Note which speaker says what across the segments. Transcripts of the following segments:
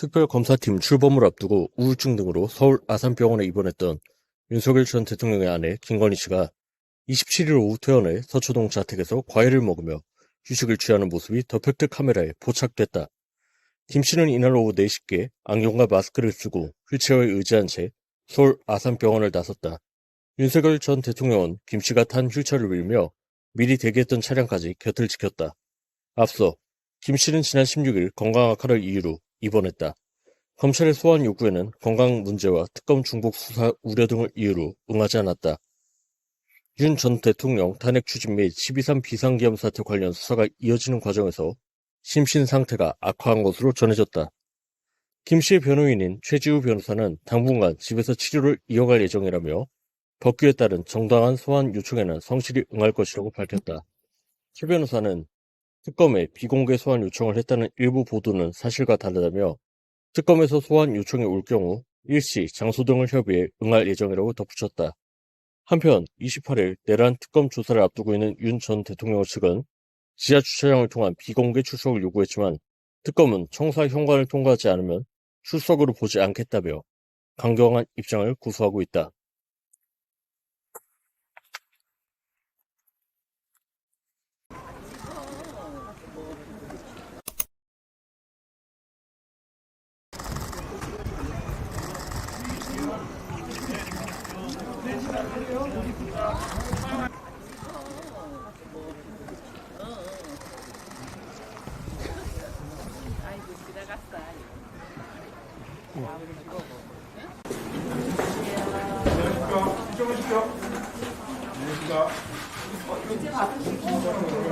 Speaker 1: 특별검사팀 출범을 앞두고 우울증 등으로 서울 아산병원에 입원했던 윤석열 전 대통령의 아내 김건희 씨가 27일 오후 퇴원해 서초동 자택에서 과일을 먹으며 휴식을 취하는 모습이 더팩트 카메라에 포착됐다. 김 씨는 이날 오후 4시께 안경과 마스크를 쓰고 휠체어에 의지한 채 서울 아산병원을 나섰다. 윤석열 전 대통령은 김 씨가 탄 휠체어를 밀며 미리 대기했던 차량까지 곁을 지켰다. 앞서 김 씨는 지난 16일 건강 악화를 이유로 입원했다. 검찰의 소환 요구에는 건강 문제와 특검 중복 수사 우려 등을 이유로 응하지 않았다. 윤 전 대통령 탄핵 추진 및 12.3 비상기염 사태 관련 수사가 이어지는 과정에서 심신 상태가 악화한 것으로 전해졌다. 김 씨의 변호인인 최지우 변호사는 당분간 집에서 치료를 이어갈 예정이라며 법규에 따른 정당한 소환 요청에는 성실히 응할 것이라고 밝혔다. 최 변호사는 특검에 비공개 소환 요청을 했다는 일부 보도는 사실과 다르다며 특검에서 소환 요청이 올 경우 일시, 장소 등을 협의해 응할 예정이라고 덧붙였다. 한편 28일 내란 특검 조사를 앞두고 있는 윤 전 대통령 측은 지하 주차장을 통한 비공개 출석을 요구했지만 특검은 청사 현관을 통과하지 않으면 출석으로 보지 않겠다며 강경한 입장을 구수하고 있다. 이쪽으로 시켜. 이쪽으로 시켜. 요즘 아프시고.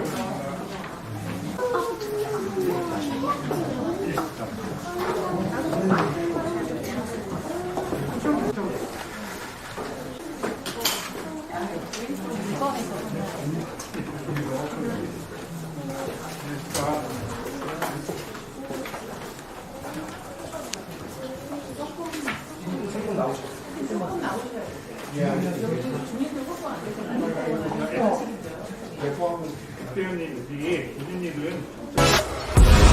Speaker 2: 대표님, 우리 교수님은